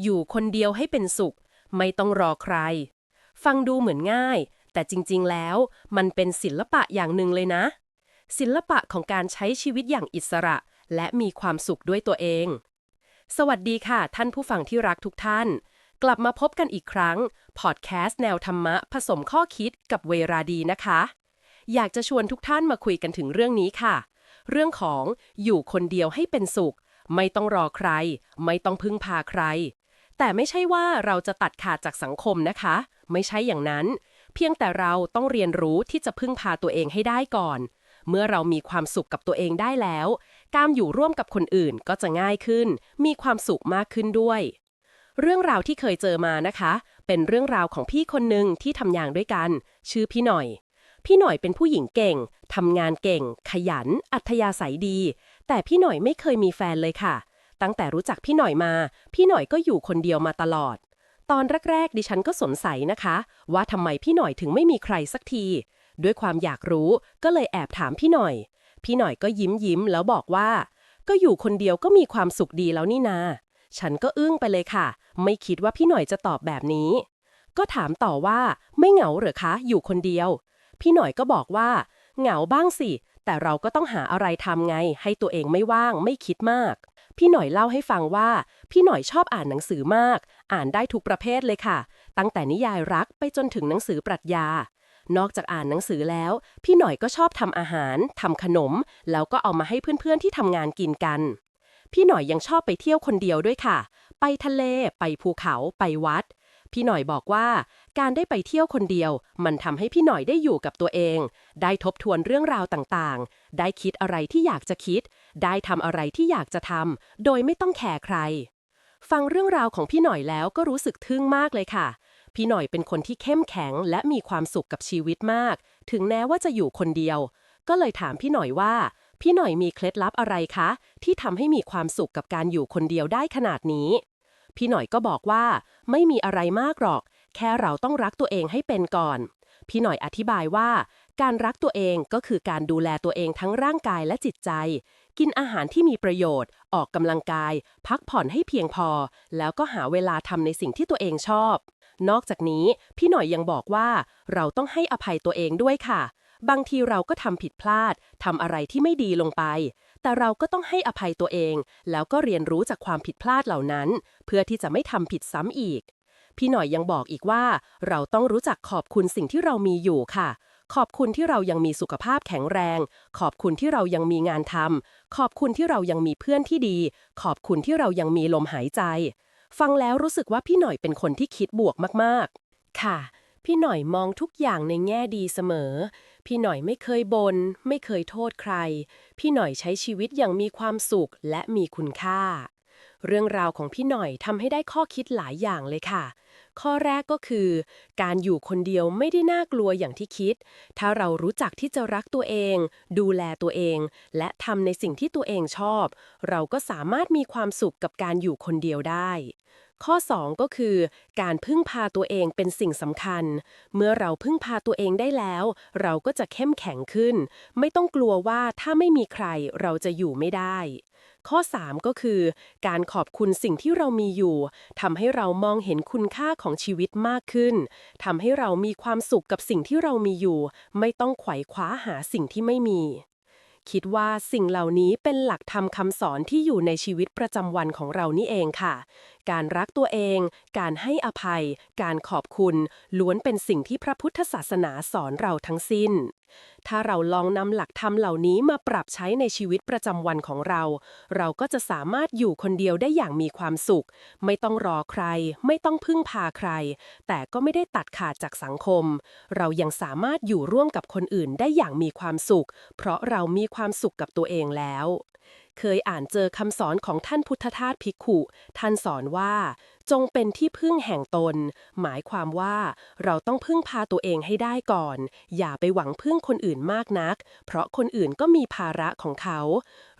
อยู่คนเดียวให้เป็นสุข ไม่ต้องรอใคร ฟังดูเหมือนง่าย แต่จริงๆแล้วมันเป็นศิลปะอย่างหนึ่งเลยนะ ศิลปะของการใช้ชีวิตอย่างอิสระ และมีความสุขด้วยตัวเอง สวัสดีค่ะ ท่านผู้ฟังที่รักทุกท่าน กลับมาพบกันอีกครั้ง พอดแคสต์แนวธรรมะ ผสมข้อคิดกับเวราดีนะคะ อยากจะชวนทุกท่านมาคุยกันถึงเรื่องนี้ค่ะ เรื่องของอยู่คนเดียวให้เป็นสุขไม่ต้องรอใคร ไม่ต้องพึ่งพาใคร แต่ไม่ใช่ว่าเราจะตัดขาดจากสังคมนะคะ ไม่ใช่อย่างนั้น เพียงแต่เราต้องเรียนรู้ที่จะพึ่งพาตัวเองให้ได้ก่อน เมื่อเรามีความสุขกับตัวเองได้แล้ว การอยู่ร่วมกับคนอื่นก็จะง่ายขึ้น มีความสุขมากขึ้นด้วย เรื่องราวที่เคยเจอมานะคะ เป็นเรื่องราวของพี่คนหนึ่งที่ทำงานด้วยกัน ชื่อพี่หน่อย พี่หน่อยเป็นผู้หญิงเก่งทำงานเก่ง ขยัน อัธยาศัยดี แต่พี่หน่อยไม่เคยมีแฟนเลยค่ะ ตั้งแต่รู้จักพี่หน่อยมา พี่หน่อยก็อยู่คนเดียวมาตลอด ตอนแรกๆ ดิฉันก็สงสัยนะคะ ว่าทำไมพี่หน่อยถึงไม่มีใครสักที ด้วยความอยากรู้ก็เลยแอบถามพี่หน่อย พี่หน่อยก็ยิ้มยิ้มๆแล้วบอกว่า ก็อยู่คนเดียวก็มีความสุขดีแล้วนี่นา ฉันก็อึ้งไปเลยค่ะ ไม่คิดว่าพี่หน่อยจะตอบแบบนี้ ก็ถามต่อว่าไม่เหงาเหรอคะ อยู่คนเดียว พี่หน่อยก็บอกว่า เหงาบ้างสิแต่เราก็ต้องหาอะไรทำไง ให้ตัวเองไม่ว่างไม่คิดมาก พี่หน่อยเล่าให้ฟังว่า พี่หน่อยชอบอ่านหนังสือมาก อ่านได้ทุกประเภทเลยค่ะ ตั้งแต่นิยายรักไปจนถึงหนังสือปรัชญา นอกจากอ่านหนังสือแล้ว พี่หน่อยก็ชอบทำอาหารทำขนม แล้วก็เอามาให้เพื่อนๆที่ทำงานกินกัน พี่หน่อยยังชอบไปเที่ยวคนเดียวด้วยค่ะ ไปทะเล ไปภูเขา ไปวัด พี่หน่อยบอกว่า การได้ไปเที่ยวคนเดียว มันทำให้พี่หน่อยได้อยู่กับตัวเอง ได้ทบทวนเรื่องราวต่างๆ ได้คิดอะไรที่อยากจะคิด ได้ทำอะไรที่อยากจะทำโดยไม่ต้องแคร์ใคร ฟังเรื่องราวของพี่หน่อยแล้วก็รู้สึกทึ่งมากเลยค่ะ พี่หน่อยเป็นคนที่เข้มแข็งและมีความสุขกับชีวิตมาก ถึงแม้ว่าจะอยู่คนเดียว ก็เลยถามพี่หน่อยว่า พี่หน่อยมีเคล็ดลับอะไรคะ ที่ทำให้มีความสุขกับการอยู่คนเดียวได้ขนาดนี้ พี่หน่อยก็บอกว่า ไม่มีอะไรมากหรอก แค่เราต้องรักตัวเองให้เป็นก่อน พี่หน่อยอธิบายว่า การรักตัวเองก็คือการดูแลตัวเองทั้งร่างกายและจิตใจ กินอาหารที่มีประโยชน์ ออกกำลังกาย พักผ่อนให้เพียงพอ แล้วก็หาเวลาทำในสิ่งที่ตัวเองชอบ นอกจากนี้พี่หน่อยยังบอกว่า เราต้องให้อภัยตัวเองด้วยค่ะ บางทีเราก็ทำผิดพลาดทำอะไรที่ไม่ดีลงไป แต่เราก็ต้องให้อภัยตัวเอง แล้วก็เรียนรู้จากความผิดพลาดเหล่านั้น เพื่อที่จะไม่ทำผิดซ้ำอีก พี่หน่อยยังบอกอีกว่า เราต้องรู้จักขอบคุณสิ่งที่เรามีอยู่ค่ะ ขอบคุณที่เรายังมีสุขภาพแข็งแรง ขอบคุณที่เรายังมีงานทำขอบคุณที่เรายังมีเพื่อนที่ดี ขอบคุณที่เรายังมีลมหายใจ ฟังแล้วรู้สึกว่าพี่หน่อยเป็นคนที่คิดบวกมากๆ ค่ะ พี่หน่อยมองทุกอย่างในแง่ดีเสมอ พี่หน่อยไม่เคยบน่นไม่เคยโทษใคร พี่หน่อยใช้ชีวิตอย่างมีความสุขและมีคุณค่า เรื่องราวของพี่หน่อยทำให้ได้ข้อคิดหลายอย่างเลยค่ะ ข้อแรกก็คือ การอยู่คนเดียวไม่ได้น่ากลัวอย่างที่คิด ถ้าเรารู้จักที่จะรักตัวเอง ดูแลตัวเอง และทำในสิ่งที่ตัวเองชอบ เราก็สามารถมีความสุขกับการอยู่คนเดียวได้ ข้อ 2 ก็คือ การพึ่งพาตัวเองเป็นสิ่งสำคัญ เมื่อเราพึ่งพาตัวเองได้แล้ว เราก็จะเข้มแข็งขึ้น ไม่ต้องกลัวว่าถ้าไม่มีใครเราจะอยู่ไม่ได้ ข้อ 3 ก็คือ การขอบคุณสิ่งที่เรามีอยู่ทำให้เรามองเห็นคุณค่าของชีวิตมากขึ้นทำให้เรามีความสุขกับสิ่งที่เรามีอยู่ ไม่ต้องไขว่คว้าหาสิ่งที่ไม่มี คิดว่าสิ่งเหล่านี้เป็นหลักธรรมคำสอนที่อยู่ในชีวิตประจำวันของเรานี่เองค่ะ การรักตัวเอง การให้อภัย การขอบคุณ ล้วนเป็นสิ่งที่พระพุทธศาสนาสอนเราทั้งสิ้น ถ้าเราลองนำหลักธรรมเหล่านี้มาปรับใช้ในชีวิตประจำวันของเรา เราก็จะสามารถอยู่คนเดียวได้อย่างมีความสุข ไม่ต้องรอใคร ไม่ต้องพึ่งพาใคร แต่ก็ไม่ได้ตัดขาดจากสังคม เรายังสามารถอยู่ร่วมกับคนอื่นได้อย่างมีความสุข เพราะเรามีความสุขกับตัวเองแล้วเคยอ่านเจอคำสอนของท่านพุทธทาสภิกขุ ท่านสอนว่า จงเป็นที่พึ่งแห่งตน หมายความว่าเราต้องพึ่งพาตัวเองให้ได้ก่อน อย่าไปหวังพึ่งคนอื่นมากนัก เพราะคนอื่นก็มีภาระของเขา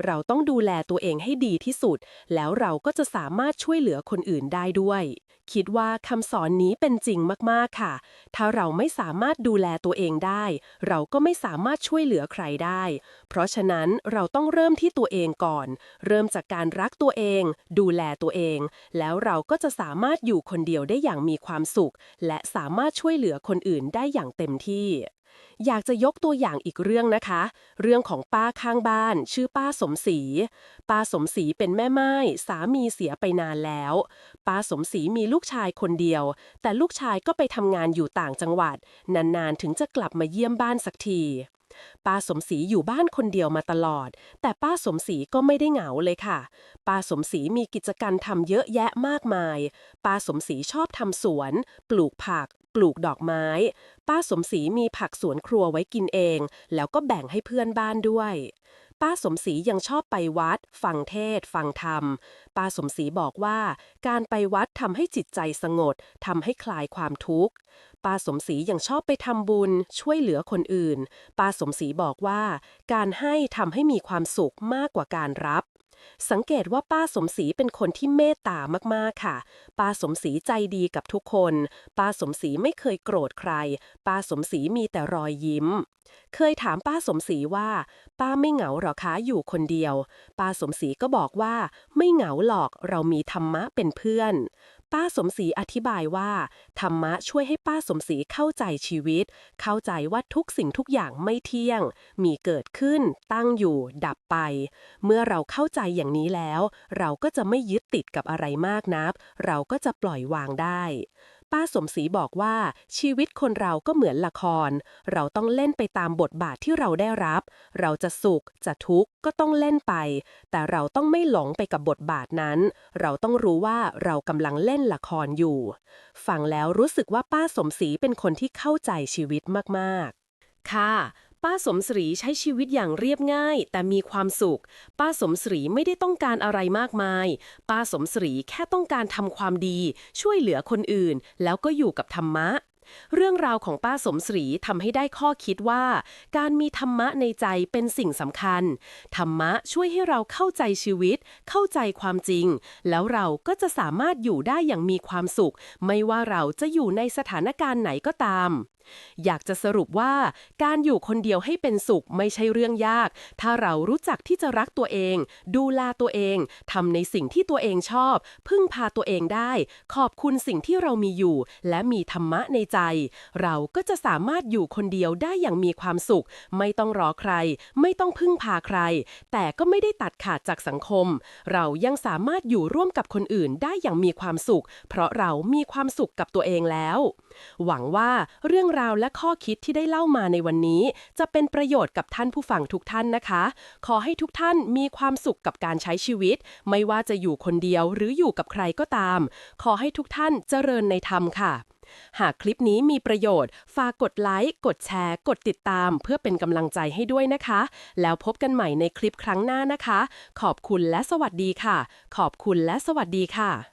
เราต้องดูแลตัวเองให้ดีที่สุด แล้วเราก็จะสามารถช่วยเหลือคนอื่นได้ด้วย คิดว่าคำสอนนี้เป็นจริงมากๆค่ะ ถ้าเราไม่สามารถดูแลตัวเองได้ เราก็ไม่สามารถช่วยเหลือใครได้ เพราะฉะนั้นเราต้องเริ่มที่ตัวเองก่อน เริ่มจากการรักตัวเอง ดูแลตัวเอง แล้วเราก็จะสามารถอยู่คนเดียวได้อย่างมีความสุข และสามารถช่วยเหลือคนอื่นได้อย่างเต็มที่ อยากจะยกตัวอย่างอีกเรื่องนะคะ เรื่องของป้าข้างบ้าน ชื่อป้าสมศรี ป้าสมศรีเป็นแม่ไม้สามีเสียไปนานแล้ว ป้าสมศรีมีลูกชายคนเดียว แต่ลูกชายก็ไปทำงานอยู่ต่างจังหวัด นานๆถึงจะกลับมาเยี่ยมบ้านสักทีป้าสมศรีอยู่บ้านคนเดียวมาตลอด แต่ป้าสมศรีก็ไม่ได้เหงาเลยค่ะ ป้าสมศรีมีกิจกรรมทำเยอะแยะมากมาย ป้าสมศรีชอบทำสวน ปลูกผัก ปลูกดอกไม้ ป้าสมศรีมีผักสวนครัวไว้กินเอง แล้วก็แบ่งให้เพื่อนบ้านด้วย ป้าสมศรียังชอบไปวัด ฟังเทศ ฟังธรรม ป้าสมศรีบอกว่า การไปวัดทำให้จิตใจสงบทำให้คลายความทุกข์ป้าสมศรียังชอบไปทำบุญ ช่วยเหลือคนอื่น ป้าสมศรีบอกว่า การให้ทำให้มีความสุขมากกว่าการรับ สังเกตว่าป้าสมศรีเป็นคนที่เมตตามากๆค่ะ ป้าสมศรีใจดีกับทุกคน ป้าสมศรีไม่เคยโกรธใคร ป้าสมศรีมีแต่รอยยิ้ม เคยถามป้าสมศรีว่า ป้าไม่เหงาหรอคะอยู่คนเดียว ป้าสมศรีก็บอกว่า ไม่เหงาหรอกเรามีธรรมะเป็นเพื่อน ป้าสมศรีอธิบายว่า ธรรมะช่วยให้ป้าสมศรีเข้าใจชีวิต เข้าใจว่าทุกสิ่งทุกอย่างไม่เที่ยง มีเกิดขึ้น ตั้งอยู่ ดับไป เมื่อเราเข้าใจอย่างนี้แล้ว เราก็จะไม่ยึดติดกับอะไรมากนัก เราก็จะปล่อยวางได้ ป้าสมศรีบอกว่า ชีวิตคนเราก็เหมือนละคร เราต้องเล่นไปตามบทบาทที่เราได้รับ เราจะสุขจะทุกข์ก็ต้องเล่นไป แต่เราต้องไม่หลงไปกับบทบาทนั้น เราต้องรู้ว่าเรากำลังเล่นละครอยู่ ฟังแล้วรู้สึกว่าป้าสมศรีเป็นคนที่เข้าใจชีวิตมากๆ ค่ะ ป้าสมศรีใช้ชีวิตอย่างเรียบง่าย แต่มีความสุข ป้าสมศรีไม่ได้ต้องการอะไรมากมาย ป้าสมศรีแค่ต้องการทำความดี ช่วยเหลือคนอื่น แล้วก็อยู่กับธรรมะ เรื่องราวของป้าสมศรีทำให้ได้ข้อคิดว่า การมีธรรมะในใจเป็นสิ่งสำคัญ ธรรมะช่วยให้เราเข้าใจชีวิต เข้าใจความจริง แล้วเราก็จะสามารถอยู่ได้อย่างมีความสุข ไม่ว่าเราจะอยู่ในสถานการณ์ไหนก็ตามอยากจะสรุปว่าการอยู่คนเดียวให้เป็นสุขไม่ใช่เรื่องยาก ถ้าเรารู้จักที่จะรักตัวเอง ดูแลตัวเองทำในสิ่งที่ตัวเองชอบ พึ่งพาตัวเองได้ ขอบคุณสิ่งที่เรามีอยู่ และมีธรรมะในใจ เราก็จะสามารถอยู่คนเดียวได้อย่างมีความสุข ไม่ต้องรอใคร ไม่ต้องพึ่งพาใคร แต่ก็ไม่ได้ตัดขาดจากสังคม เรายังสามารถอยู่ร่วมกับคนอื่นได้อย่างมีความสุข เพราะเรามีความสุขกับตัวเองแล้วหวังว่าเรื่องราวและข้อคิดที่ได้เล่ามาในวันนี้ จะเป็นประโยชน์กับท่านผู้ฟังทุกท่านนะคะ ขอให้ทุกท่านมีความสุขกับการใช้ชีวิต ไม่ว่าจะอยู่คนเดียวหรืออยู่กับใครก็ตาม ขอให้ทุกท่านเจริญในธรรมค่ะ หากคลิปนี้มีประโยชน์ ฝากกดไลค์ กดแชร์ กดติดตาม เพื่อเป็นกำลังใจให้ด้วยนะคะ แล้วพบกันใหม่ในคลิปครั้งหน้านะคะ ขอบคุณและสวัสดีค่ะ ขอบคุณและสวัสดีค่ะ